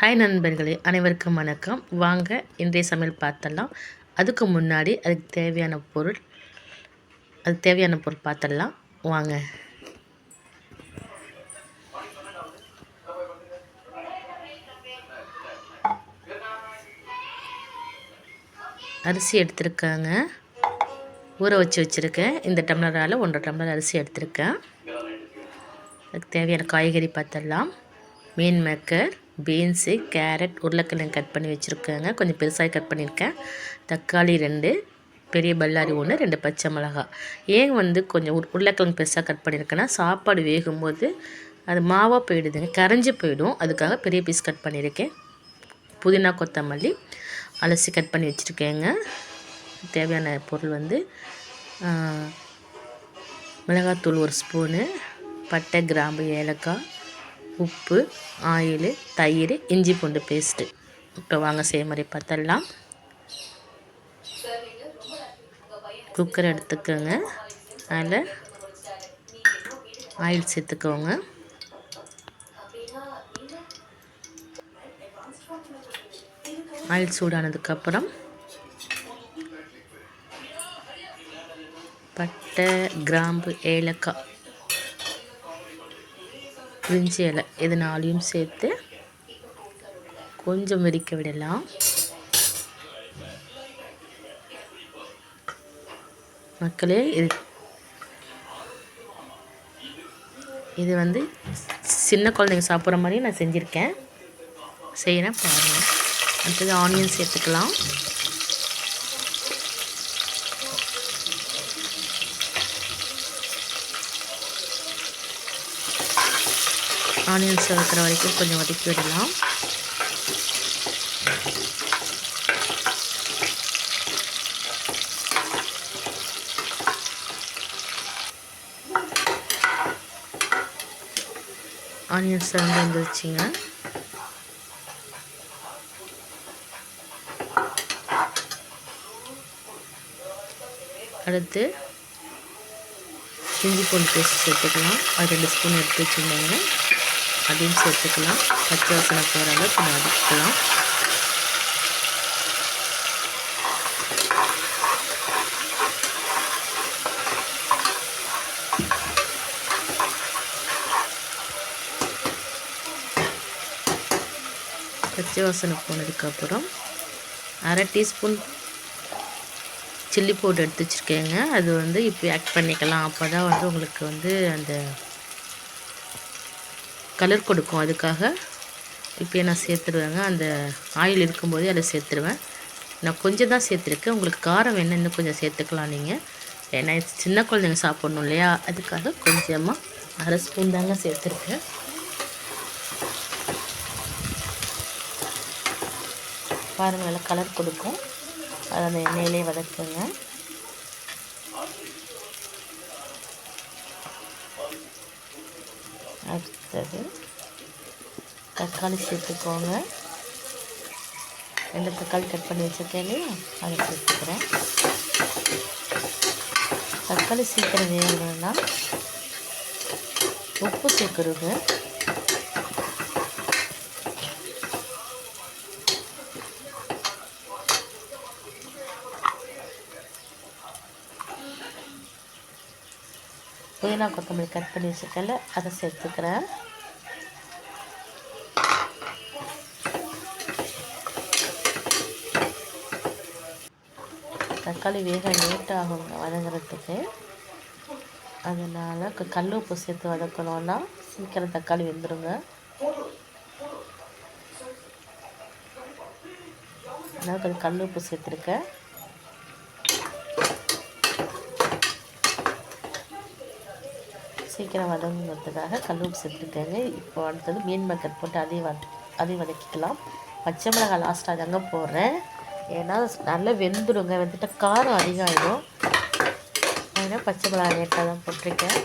Hi நண்பர்களே அனைவருக்கும் வணக்கம். வாங்க இன்றைய சமையல் பார்த்தலாம் அதுக்கு முன்னாடி அதுக்கு தேவையான பொருள் அதுக்கு தேவையான பொருள் பார்த்தலாம் வாங்க. அரிசி எடுத்திருக்காங்க. ஊற வச்சு வச்சுருக்கேன். இந்த டம்ளரால் ஒன்றரை டம்ளர் அரிசி எடுத்திருக்கேன். அதுக்கு தேவையான காய்கறி பார்த்தலாம் மீன் மேக்கர். பீன்ஸு கேரட் உருளைக்கிழங்கு கட் பண்ணி வச்சுருக்கேங்க. கொஞ்சம் பெருசாக கட் பண்ணியிருக்கேன். தக்காளி ரெண்டு பெரிய பல்லாரி ஒன்று ரெண்டு பச்சை மிளகா. ஏன் வந்து கொஞ்சம் உரு உருளைக்கிழங்கு பெருசாக கட் பண்ணியிருக்கேன்னா சாப்பாடு வேகும்போது அது மாவாக போயிடுதுங்க கரைஞ்சி போயிடும். அதுக்காக பெரிய பீஸ் கட் பண்ணியிருக்கேன். புதினா கொத்தமல்லி அலசி கட் பண்ணி வச்சுருக்கேங்க. தேவையான பொருள் வந்து மிளகாத்தூள் ஒரு ஸ்பூனு பட்டை கிராம்பு ஏலக்காய் உப்பு ஆயில் தயிர் இஞ்சி பூண்டு பேஸ்ட்டு இப்போ வாங்க செய்முறை பார்த்தலாம் குக்கர் எடுத்துக்கோங்க. அதில் ஆயில் சேர்த்துக்கோங்க. ஆயில் சூடானதுக்கப்புறம் பட்டை கிராம்பு ஏலக்காய் பிரிஞ்சி இலை இது நாளையும் சேர்த்து கொஞ்சம் வெடிக்க விடலாம். மக்களே இது இது வந்து சின்ன குழந்தைங்க சாப்பிட்ற மாதிரி நான் செஞ்சுருக்கேன். செய்கிறேன் பாருங்கள் அடுத்தது ஆனியன் சேர்த்துக்கலாம். ஆனியன்ஸ் வைக்கிற வரைக்கும் கொஞ்சம் வதக்கி விடலாம். ஆனியன்ஸ் வந்து வந்துருச்சுங்க. அடுத்து இஞ்சி பூண்டு பேஸ்ட் சேர்த்துக்கலாம். அது ரெண்டு ஸ்பூன் எடுத்து வச்சுருந்தாங்க. அதையும் சேர்த்துக்கலாம் பச்சை வாசனை போகிற அளவுக்கு வதக்கிக்கலாம். பச்சை வாசனை போனதுக்கப்புறம் அரை டீஸ்பூன் சில்லி பவுடர் எடுத்து வச்சுருக்கேங்க. அது வந்து இப்போ ஆக்ட் பண்ணிக்கலாம். அப்போ தான் வந்து உங்களுக்கு வந்து அந்த கலர் கொடுக்கும் அதுக்காக. இப்போ நான் சேர்த்துருவேங்க. அந்த ஆயில் இருக்கும்போதே அதை சேர்த்துருவேன். நான் கொஞ்சம் தான் சேர்த்துருக்கேன். உங்களுக்கு காரம் வேணும் இன்னும் கொஞ்சம் சேர்த்துக்கலாம் நீங்கள் ஏன்னா சின்ன குழந்தைங்க சாப்பிட்ணும் இல்லையா? அதுக்காக கொஞ்சமாக அரை ஸ்பூன் தாங்க சேர்த்துருக்கேன். பாருங்கள் நல்லா கலர் கொடுக்கும். அதை அந்த எண்ணெயிலே வதக்குங்க. அடுத்தது தக்காளி சேர்த்துக்கோங்க. ரெண்டு தக்காளி கட் பண்ணி வச்சுருக்கேன் இல்லையா? அதை சேர்த்துக்கிறேன். தக்காளி சீக்கிரம் வேகணும்னா உப்பு சேர்க்குறது. புதினா கொத்தமல்லி கட் பண்ணி வச்சுருக்கல அதை சேர்த்துக்கிறேன். தக்காளி வேக லேட் வதங்குறதுக்கு. அதனால் கல் உப்பு சேர்த்து வதக்கணும்னா சீக்கிரம் தக்காளி வெந்துடுங்க அதனால் கொஞ்சம் கல் உப்பு சேர்த்துருக்கேன். சீக்கிரம் வதங்குறதுக்காக கல் உப்பு இப்போ அடுத்தது மீன் மக்கட் போட்டு அதையும் வத அதையும் வதக்கிக்கலாம். பச்சை மிளகாய் லாஸ்ட்டாக தாங்க போடுறேன். ஏன்னா நல்லா வெந்துடுங்க. வெந்துட்டால் காரம் அதிகம் ஆகிடும் அதனால் பச்சை மிளகாய் லேட்டாக தான் போட்டிருக்கேன்.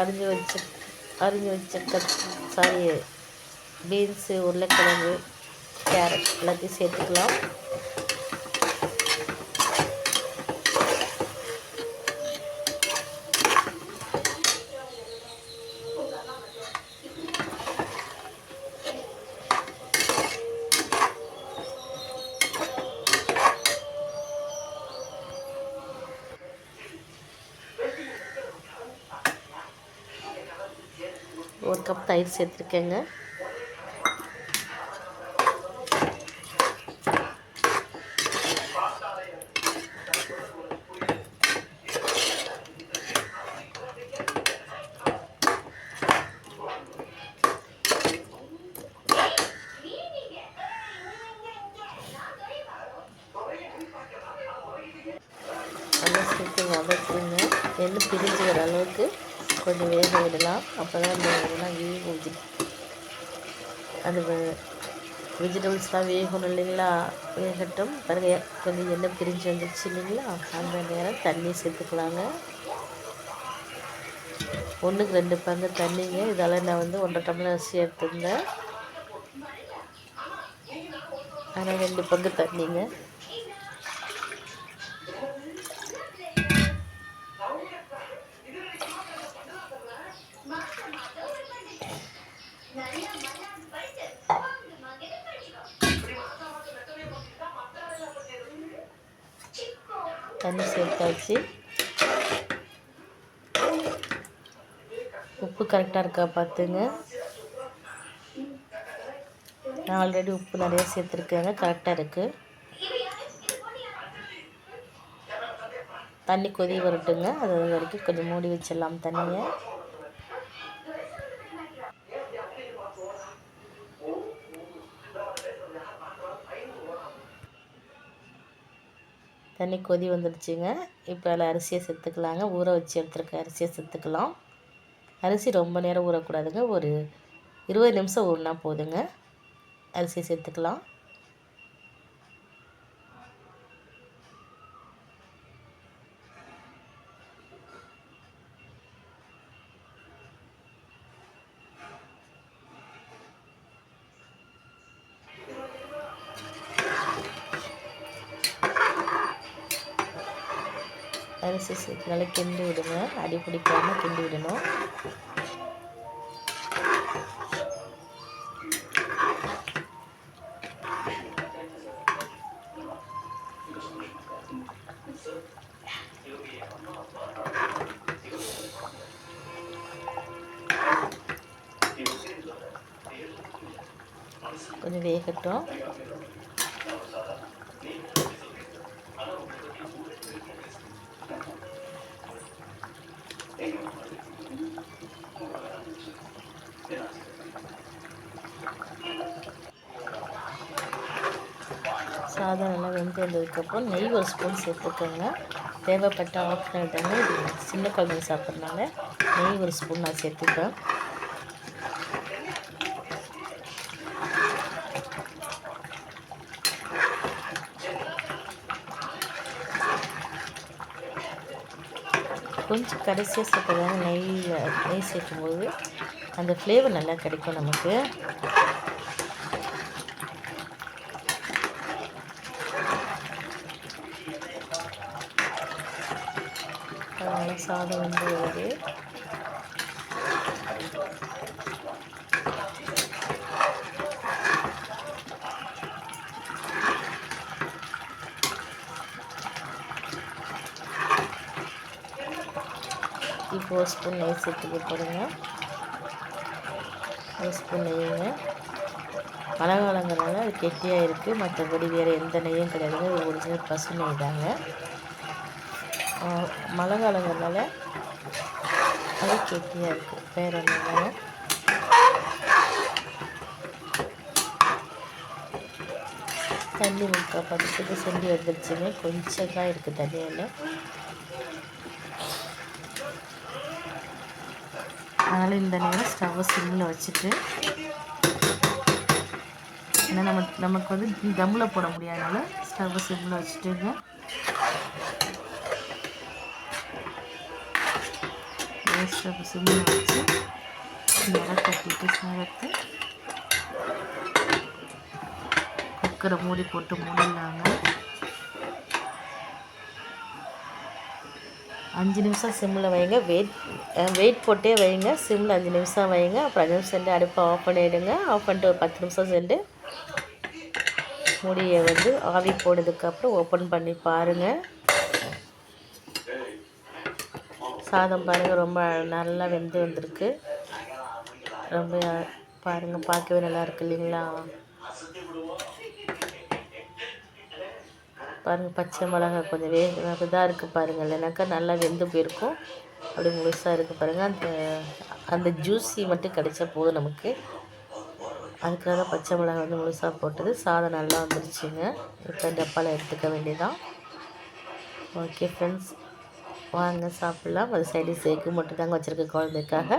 அரிஞ்சு வச்ச அரிஞ்சு வச்ச கத் சாரி பீன்ஸு உருளைக்கிழங்கு கேரட் எல்லாத்தையும் சேர்த்துக்கலாம். ஒரு கப் தயிர் சேர்த்துருக்கேங்க. நல்லா சேர்த்து வதக்குங்க. எண்ணெய் பிரிஞ்சு வர அளவுக்கு கொஞ்சம் வேக விடலாம். அப்போ தான் அந்த இதெல்லாம் வேகும். அது வெஜிடபிள்ஸ்லாம் வேகணும் இல்லைங்களா? வேகட்டும். பிறகு கொஞ்சம் எண்ணெய் பிரிஞ்சு வந்துடுச்சு இல்லைங்களா? அந்த நேரம் தண்ணி சேர்த்துக்கலாங்க. ஒன்றுக்கு ரெண்டு பங்கு தண்ணிங்க. இதெல்லாம் நான் வந்து ஒன்றரை டம்ளர் அரிசி எடுத்துருந்தேன். ஆனால் ரெண்டு பங்கு தண்ணிங்க. தண்ணி சேர்த்தாச்சு. உப்பு கரெக்டாக இருக்கா பார்த்துங்க. நான் ஆல்ரெடி உப்பு நிறைய சேர்த்துருக்கேங்க கரெக்டாக இருக்குது தண்ணி கொதி வரட்டுங்க. அது வரைக்கும் கொஞ்சம் மூடி வச்சிடலாம் தண்ணியை. தண்ணி கொதி வந்துடுச்சுங்க. இப்போ அதில் அரிசியை சேர்த்துக்கலாங்க. ஊற வச்சு எடுத்துருக்க அரிசியை சேர்த்துக்கலாம். அரிசி ரொம்ப நேரம் ஊறக்கூடாதுங்க. ஒரு இருபது நிமிஷம் ஊறினா போதுங்க. அரிசியை சேர்த்துக்கலாம். அரிசி நல்லா கிண்டி விடுங்க. அடி பிடிக்காமல் கிண்டி விடணும். கொஞ்சம் வேகட்டும். சாதம் எல்லாம் வெந்து வந்ததுக்கப்புறம் நெய் ஒரு ஸ்பூன் சேர்த்துக்கோங்க. தேவைப்பட்ட ஆப்ஷனல் தானே இது சின்ன குழந்தைங்க சாப்பிட்றதுனால நெய் ஒரு ஸ்பூன் நான் சேர்த்துப்பேன். கொஞ்சம் கடைசியாக சேர்த்ததாங்க நெய்யில் நெய் சேர்க்கும்போது அந்த ஃப்ளேவர் நல்லா கிடைக்கும் நமக்கு அதனால் சாதம் வந்து வருது இப்போ ஒரு ஸ்பூன் நெய் சேர்த்துக்க போடுங்க ஒரு ஸ்பூன் நெய்யுங்க மழை அது கெட்டியாக இருக்குது மற்றபடி வேறு எந்த நெய்யும் கிடையாதுங்க ஒரு ஒரிஜினல் பசு நெய் தாங்க மழை காலங்கிறனால அது கெட்டியாக இருக்கும் வேறு என்ன தண்ணி முக்கால் பதத்துக்கு செஞ்சு வந்துருச்சுங்க. கொஞ்சம் தான் இருக்குது தண்ணியில். அதனால் இந்த நேரம் ஸ்டவ்வை சிம்மில் வச்சுட்டு ஏன்னா நம்ம நமக்கு வந்து தம்மில் போட முடியாதனால ஸ்டவ்வை சிம்மில் வச்சுட்டுங்க. ஸ்டவ் சிம்மில் வச்சு நல்லா கட்டிட்டு சாதத்தை குக்கரை மூடி போட்டு மூடிடலாங்க அஞ்சு நிமிஷம் சிம்மில் வைங்க வெயிட் வெயிட் போட்டே வைங்க சிம்மில் அஞ்சு நிமிஷம் வைங்க அப்புறம் அஞ்சு நிமிஷம் சென்று அடுப்பை ஆஃப் பண்ணிவிடுங்க ஆஃப் பண்ணிட்டு ஒரு பத்து நிமிஷம் சென்று மூடியை வந்து ஆவி போனதுக்கப்புறம் ஓப்பன் பண்ணி பாருங்கள் சாதம் பாருங்கள் ரொம்ப நல்லா வெந்து வந்திருக்கு. ரொம்ப பாருங்கள் பார்க்கவே நல்லா இருக்கு இல்லைங்களா? பாருங்கள் பச்சை மிளகா கொஞ்சம் வே இதாக இருக்குது பாருங்கள் இல்லைனாக்கா நல்லா வெந்து போயிருக்கும். அப்படி முழுசாக இருக்குது பாருங்கள் அந்த அந்த ஜூஸி மட்டும் கிடைச்சா போதும் நமக்கு. அதுக்காக தான் பச்சை மிளகா வந்து முழுசாக போட்டது. சாதம் நல்லா வந்துருச்சுங்க. இப்போ டப்பாவில் எடுத்துக்க வேண்டியதான் ஓகே ஃப்ரெண்ட்ஸ் வாங்க சாப்பிட்லாம் அது சைடு சேர்க்கு மட்டும் தாங்க வச்சுருக்க குழந்தைக்காக.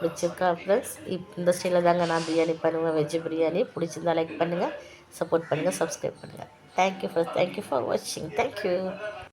பிடிச்சிருக்கா ஃப்ரெண்ட்ஸ் இப் இந்த ஸ்டைலில் தாங்க நான் பிரியாணி பண்ணுவேன். வெஜ் பிரியாணி பிடிச்சிருந்தா லைக் பண்ணுங்கள் சப்போர்ட் பண்ணுங்கள் சப்ஸ்கிரைப் பண்ணுங்கள் thank you friends thank you for வாட்சிங் தேங்க்யூ